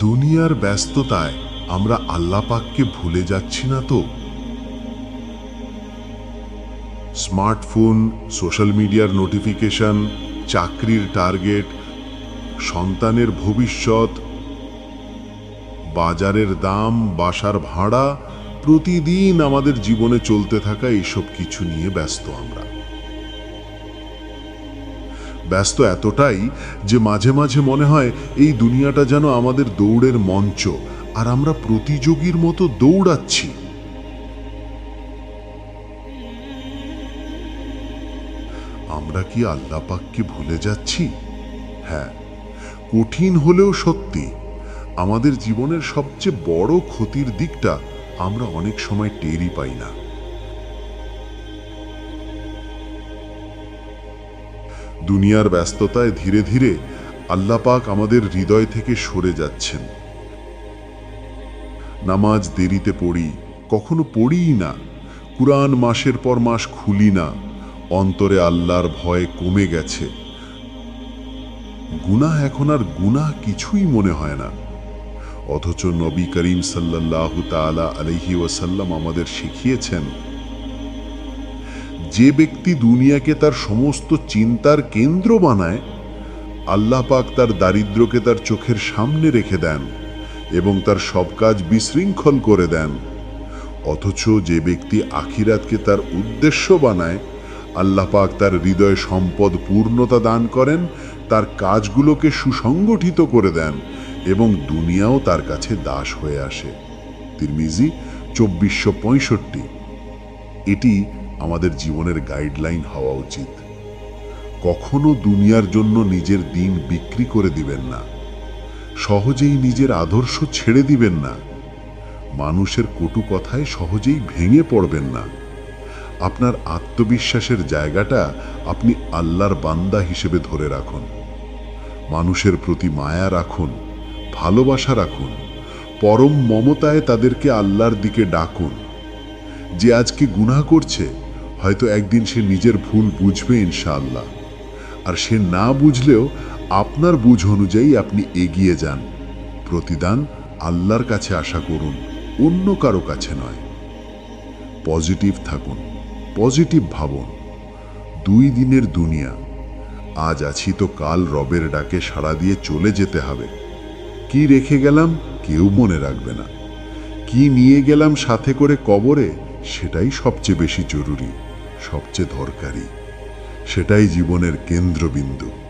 দুনিয়ার ব্যস্ততায় আমরা আল্লাপাককে ভুলে যাচ্ছি না তো? স্মার্টফোন, সোশ্যাল মিডিয়ার নোটিফিকেশন, চাকরির টার্গেট, সন্তানের ভবিষ্যৎ, বাজারের দাম, বাসার ভাড়া, প্রতিদিন আমাদের জীবনে চলতে থাকা এইসব কিছু নিয়ে ব্যস্ত আমরা। ব্যস্ত এতটাই যে মাঝে মাঝে মনে হয় এই দুনিয়াটা যেন আমাদের দৌড়ের মঞ্চ, আর আমরা প্রতিযোগীর মতো দৌড়াচ্ছি। আমরা কি আল্লাহ পাককে ভুলে যাচ্ছি? হ্যাঁ কঠিন হলেও সত্যি, আমাদের জীবনের সবচেয়ে বড় ক্ষতির দিকটা আমরা অনেক সময় টেরই পাই না। দুনিয়ার ব্যস্ততায় ধীরে ধীরে আল্লাহ পাক আমাদের হৃদয় থেকে সরে যাচ্ছেন। নামাজ দেরিতে পড়ি, কখনো পড়িই না। কুরআন মাসের পর মাস খুলি না, অন্তরে আল্লাহর ভয় কমে গেছে। গুনাহ এখন আর গুনাহ কিছুই মনে হয় না। অথচ নবী করিম সাল্লাল্লাহু তাআলা আলাইহি ওয়াসাল্লাম আমাদের শিখিয়েছেন যে ব্যক্তি দুনিয়াকে তার সমস্ত চিন্তার কেন্দ্র বানায়, আল্লাহ পাক তার দারিদ্র্যকে তার চোখের সামনে রেখে দেন এবং তার সব কাজ বিশৃঙ্খল করে দেন। অথচ যে ব্যক্তি আখিরাতকে তার উদ্দেশ্য বানায়, আল্লাহ পাক তার হৃদয়ে সম্পদ পূর্ণতা দান করেন, তার কাজগুলোকে সুসংগঠিত করে দেন এবং দুনিয়াও তার কাছে দাস হয়ে আসে। তিরমিজি চব্বিশশো পঁয়ষট্টি। এটি আমাদের জীবনের গাইডলাইন হওয়া উচিত। কখনো দুনিয়ার জন্য নিজের দিন বিক্রি করে দিবেন না। সহজেই নিজের আদর্শ ছেড়ে দিবেন না। মানুষের কটু কথায় সহজেই ভেঙে পড়বেন না। আপনার আত্মবিশ্বাসের জায়গাটা আপনি আল্লাহর বান্দা হিসেবে ধরে রাখুন। মানুষের প্রতি মায়া রাখুন, ভালোবাসা রাখুন, পরম মমতায় তাদেরকে আল্লাহর দিকে ডাকুন। যে আজকে গুনাহ করছে হয়তো একদিন সে নিজের ভুল বুঝবে ইনশাআল্লাহ। আর সে না বুঝলেও আপনার বুঝ অনুযায়ী আপনি এগিয়ে যান। প্রতিদান আল্লাহর কাছে আশা করুন, অন্য কারও কাছে নয়। পজিটিভ থাকুন, পজিটিভ ভাবুন। দুই দিনের দুনিয়া, আজ আছি তো কাল রবের ডাকে সাড়া দিয়ে চলে যেতে হবে। কি রেখে গেলাম কেউ মনে রাখবে না। কি নিয়ে গেলাম সাথে করে কবরে, সেটাই সবচেয়ে বেশি জরুরি। সবচেয়ে দরকারি সেটাই জীবনের কেন্দ্রবিন্দু।